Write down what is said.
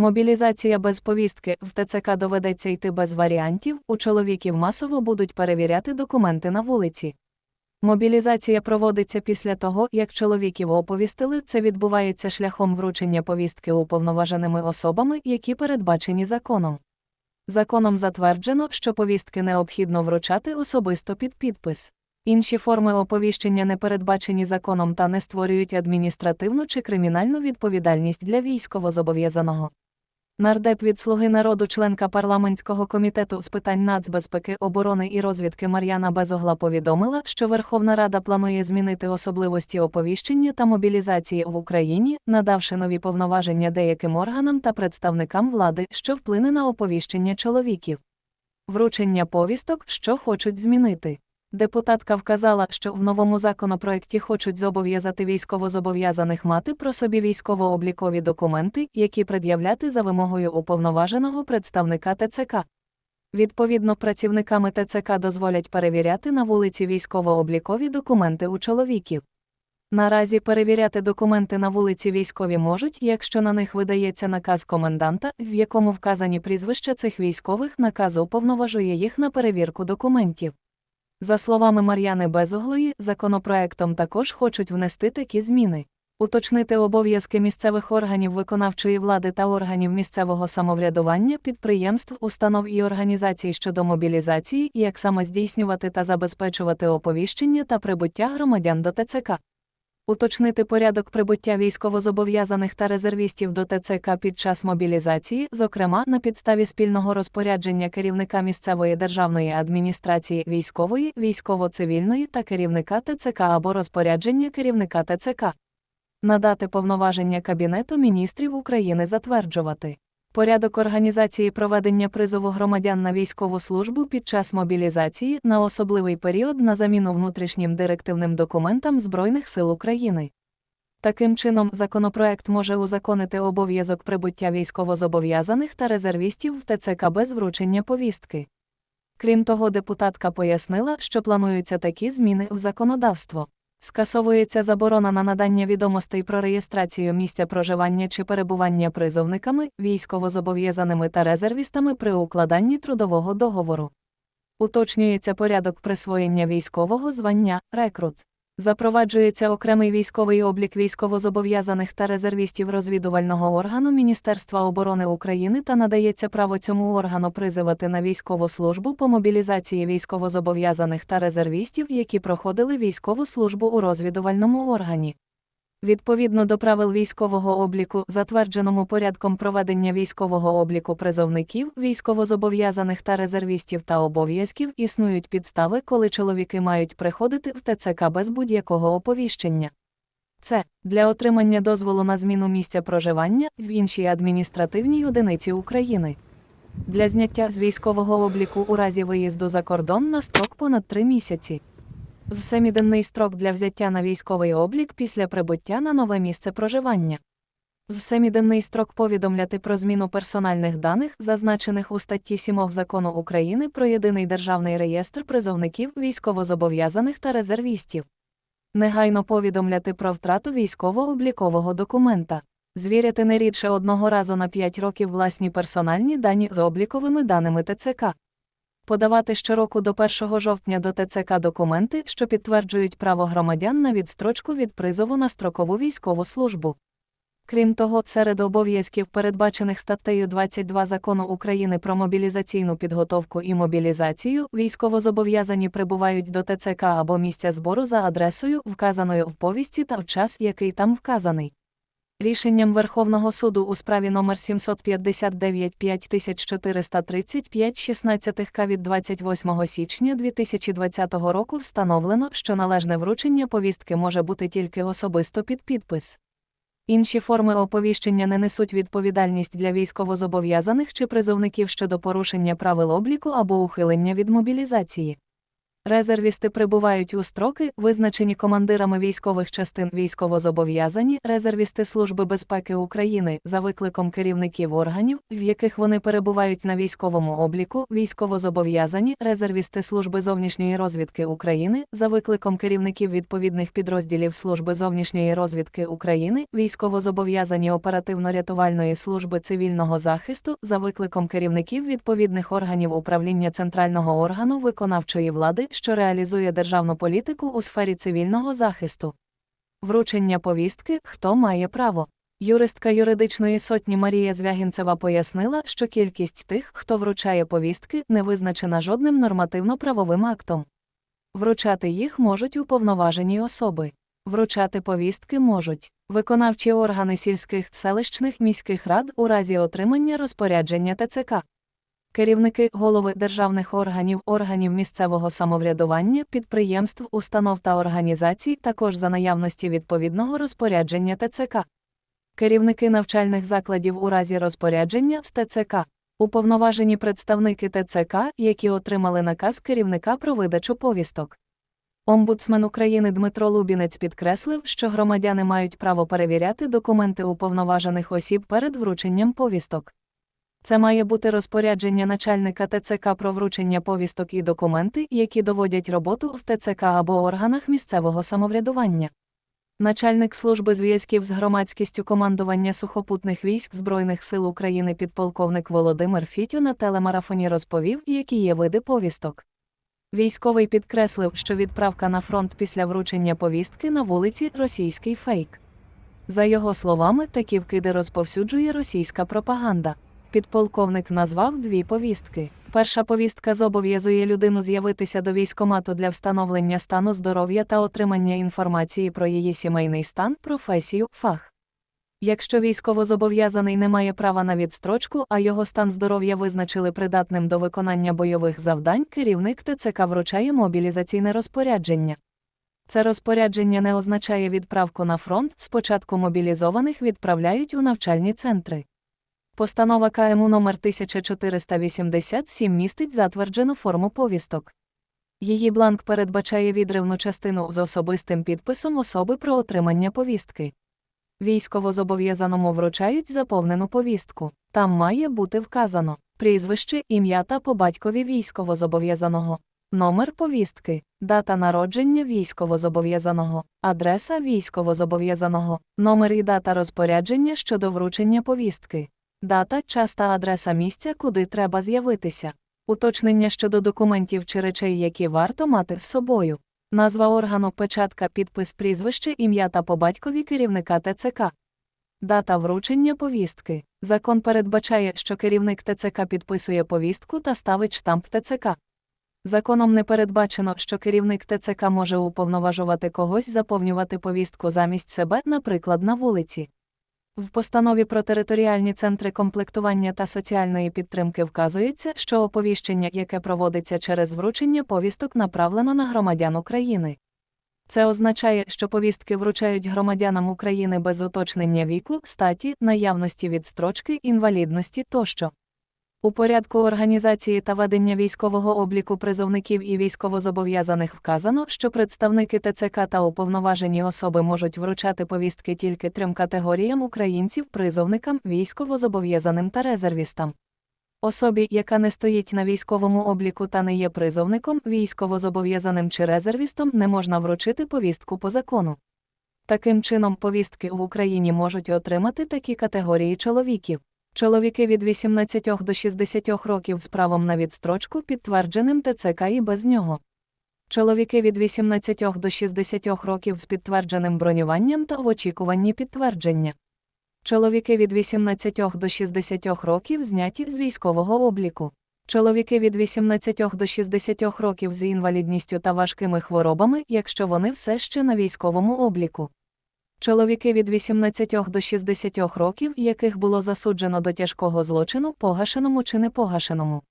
Мобілізація без повістки в ТЦК доведеться йти без варіантів, у чоловіків масово будуть перевіряти документи на вулиці. Мобілізація проводиться після того, як чоловіків оповістили, це відбувається шляхом вручення повістки уповноваженими особами, які передбачені законом. Законом затверджено, що повістки необхідно вручати особисто під підпис. Інші форми оповіщення не передбачені законом та не створюють адміністративну чи кримінальну відповідальність для військовозобов'язаного. Нардеп від Слуги народу, членка парламентського комітету з питань нацбезпеки, оборони і розвідки Мар'яна Безогла повідомила, що Верховна Рада планує змінити особливості оповіщення та мобілізації в Україні, надавши нові повноваження деяким органам та представникам влади, що вплине на оповіщення чоловіків. Вручення повісток, що хочуть змінити. Депутатка вказала, що в новому законопроекті хочуть зобов'язати військовозобов'язаних мати про собі військово-облікові документи, які пред'являти за вимогою уповноваженого представника ТЦК. Відповідно, працівниками ТЦК дозволять перевіряти на вулиці військово-облікові документи у чоловіків. Наразі перевіряти документи на вулиці військові можуть, якщо на них видається наказ коменданта, в якому вказані прізвища цих військових наказ уповноважує їх на перевірку документів. За словами Мар'яни Безуглої, законопроектом також хочуть внести такі зміни. Уточнити обов'язки місцевих органів виконавчої влади та органів місцевого самоврядування, підприємств, установ і організацій щодо мобілізації, як саме здійснювати та забезпечувати оповіщення та прибуття громадян до ТЦК. Уточнити порядок прибуття військовозобов'язаних та резервістів до ТЦК під час мобілізації, зокрема на підставі спільного розпорядження керівника місцевої державної адміністрації військової, військово-цивільної та керівника ТЦК або розпорядження керівника ТЦК. Надати повноваження Кабінету міністрів України затверджувати. Порядок організації проведення призову громадян на військову службу під час мобілізації на особливий період на заміну внутрішнім директивним документам Збройних сил України. Таким чином, законопроект може узаконити обов'язок прибуття військовозобов'язаних та резервістів в ТЦК без вручення повістки. Крім того, депутатка пояснила, що плануються такі зміни в законодавство. Скасовується заборона на надання відомостей про реєстрацію місця проживання чи перебування призовниками, військовозобов'язаними та резервістами при укладанні трудового договору. Уточнюється порядок присвоєння військового звання рекрут. Запроваджується окремий військовий облік військовозобов'язаних та резервістів розвідувального органу Міністерства оборони України та надається право цьому органу призивати на військову службу по мобілізації військовозобов'язаних та резервістів, які проходили військову службу у розвідувальному органі. Відповідно до правил військового обліку, затвердженому порядком проведення військового обліку призовників, військовозобов'язаних та резервістів та обов'язків, існують підстави, коли чоловіки мають приходити в ТЦК без будь-якого оповіщення. Це для отримання дозволу на зміну місця проживання в іншій адміністративній одиниці України. Для зняття з військового обліку у разі виїзду за кордон на строк понад три місяці. В семіденний строк для взяття на військовий облік після прибуття на нове місце проживання. В семіденний строк повідомляти про зміну персональних даних, зазначених у статті 7 закону України про єдиний державний реєстр призовників військовозобов'язаних та резервістів. Негайно повідомляти про втрату військово-облікового документа. Звіряти не рідше одного разу на 5 років власні персональні дані з обліковими даними ТЦК подавати щороку до 1 жовтня до ТЦК документи, що підтверджують право громадян на відстрочку від призову на строкову військову службу. Крім того, серед обов'язків, передбачених статтею 22 закону України про мобілізаційну підготовку і мобілізацію, військовозобов'язані прибувають до ТЦК або місця збору за адресою, вказаною в повісті та в час, який там вказаний. Рішенням Верховного суду у справі номер 759 5435 16 К від 28 січня 2020 року встановлено, що належне вручення повістки може бути тільки особисто під підпис. Інші форми оповіщення не несуть відповідальність для військовозобов'язаних чи призовників щодо порушення правил обліку або ухилення від мобілізації. Резервісти прибувають у строки, визначені командирами військових частин військовозобов'язані, резервісти Служби безпеки України за викликом керівників органів, в яких вони перебувають на військовому обліку, військовозобов'язані, резервісти Служби зовнішньої розвідки України за викликом керівників відповідних підрозділів Служби зовнішньої розвідки України, військовозобов'язані оперативно-рятувальної служби цивільного захисту за викликом керівників відповідних органів управління центрального органу виконавчої влади, що реалізує державну політику у сфері цивільного захисту. Вручення повістки хто має право. Юристка юридичної сотні Марія Звягінцева пояснила, що кількість тих, хто вручає повістки, не визначена жодним нормативно-правовим актом. Вручати їх можуть уповноважені особи. Вручати повістки можуть виконавчі органи сільських, селищних міських рад у разі отримання розпорядження ТЦК. Керівники голови державних органів, органів місцевого самоврядування, підприємств, установ та організацій також за наявності відповідного розпорядження ТЦК. Керівники навчальних закладів у разі розпорядження з ТЦК. Уповноважені представники ТЦК, які отримали наказ керівника про видачу повісток. Омбудсмен України Дмитро Лубінець підкреслив, що громадяни мають право перевіряти документи уповноважених осіб перед врученням повісток. Це має бути розпорядження начальника ТЦК про вручення повісток і документи, які доводять роботу в ТЦК або органах місцевого самоврядування. Начальник служби зв'язків з громадськістю командування сухопутних військ Збройних сил України підполковник Володимир Фітю на телемарафоні розповів, які є види повісток. Військовий підкреслив, що відправка на фронт після вручення повістки на вулиці російський фейк. За його словами, такі вкиди розповсюджує російська пропаганда. Підполковник назвав дві повістки. Перша повістка зобов'язує людину з'явитися до військомату для встановлення стану здоров'я та отримання інформації про її сімейний стан, професію, фах. Якщо військовозобов'язаний не має права на відстрочку, а його стан здоров'я визначили придатним до виконання бойових завдань, керівник ТЦК вручає мобілізаційне розпорядження. Це розпорядження не означає відправку на фронт, спочатку мобілізованих відправляють у навчальні центри. Постанова КМУ номер 1487 містить затверджену форму повісток. Її бланк передбачає відривну частину з особистим підписом особи про отримання повістки. Військовозобов'язаному вручають заповнену повістку. Там має бути вказано прізвище, ім'я та по батькові військовозобов'язаного, номер повістки, дата народження військовозобов'язаного, адреса військовозобов'язаного, номер і дата розпорядження щодо вручення повістки, дата, час та адреса місця, куди треба з'явитися, уточнення щодо документів чи речей, які варто мати з собою. Назва органу, печатка, підпис, прізвище, ім'я та по батькові керівника ТЦК. Дата вручення повістки. Закон передбачає, що керівник ТЦК підписує повістку та ставить штамп ТЦК. Законом не передбачено, що керівник ТЦК може уповноважувати когось заповнювати повістку замість себе, наприклад, на вулиці. В постанові про територіальні центри комплектування та соціальної підтримки вказується, що оповіщення, яке проводиться через вручення повісток, направлено на громадян України. Це означає, що повістки вручають громадянам України без уточнення віку, статі, наявності відстрочки, інвалідності тощо. У порядку організації та ведення військового обліку призовників і військовозобов'язаних вказано, що представники ТЦК та уповноважені особи можуть вручати повістки тільки трьом категоріям українців призовникам, військовозобов'язаним та резервістам. Особі, яка не стоїть на військовому обліку та не є призовником, військовозобов'язаним чи резервістом, не можна вручити повістку по закону. Таким чином, повістки в Україні можуть отримати такі категорії чоловіків. Чоловіки від 18 до 60 років з правом на відстрочку підтвердженим ТЦК і без нього. Чоловіки від 18 до 60 років з підтвердженим бронюванням та в очікуванні підтвердження. Чоловіки від 18 до 60 років зняті з військового обліку. Чоловіки від 18 до 60 років з інвалідністю та важкими хворобами, якщо вони все ще на військовому обліку. Чоловіки від 18 до 60 років, яких було засуджено до тяжкого злочину, погашеному чи непогашеному.